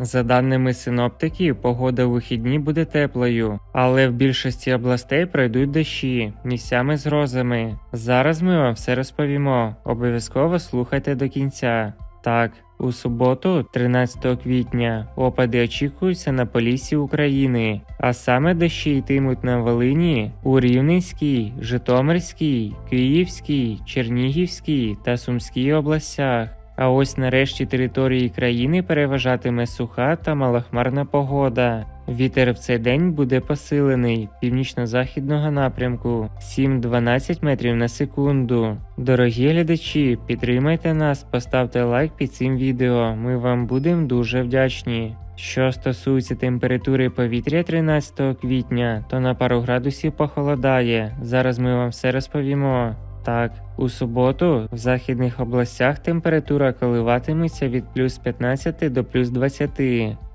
За даними синоптиків, погода у вихідні буде теплою, але в більшості областей пройдуть дощі, місцями з грозами. Зараз ми вам все розповімо. Обов'язково слухайте до кінця. Так, у суботу, 13 квітня, опади очікуються на полісі України, а саме дощі йтимуть на Волині, у Рівненській, Житомирській, Київській, Чернігівській та Сумській областях. А ось нарешті території країни переважатиме суха та малохмарна погода. Вітер в цей день буде посилений північно-західного напрямку 7-12 метрів на секунду. Дорогі глядачі, підтримайте нас, поставте лайк під цим відео. Ми вам будемо дуже вдячні. Що стосується температури повітря 13 квітня, то на пару градусів похолодає. Зараз ми вам все розповімо. Так, у суботу в західних областях температура коливатиметься від плюс 15 до плюс 20,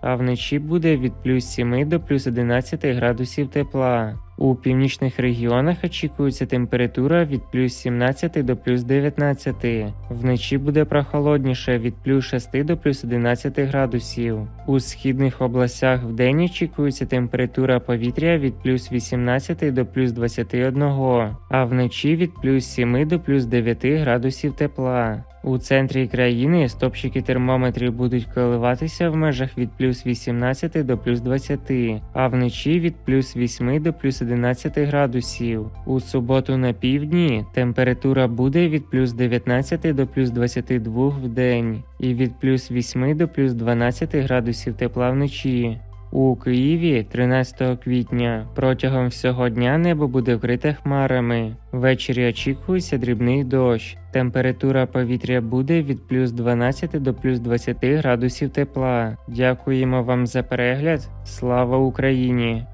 а вночі буде від плюс 7 до плюс 11 градусів тепла. У північних регіонах очікується температура від плюс 17 до плюс 19. Вночі буде прохолодніше від плюс 6 до плюс 11 градусів. У східних областях вдень очікується температура повітря від плюс 18 до плюс 21, а вночі від плюс 7 до плюс 9 градусів тепла. У центрі країни стопчики термометрів будуть коливатися в межах від плюс 18 до плюс 20, а вночі від плюс 8 до плюс 11 градусів. У суботу на півдні температура буде від плюс 19 до плюс 22 в день і від плюс 8 до плюс 12 градусів тепла вночі. У Києві 13 квітня протягом всього дня небо буде вкрите хмарами. Ввечері очікується дрібний дощ. Температура повітря буде від плюс 12 до плюс 20 градусів тепла. Дякуємо вам за перегляд. Слава Україні!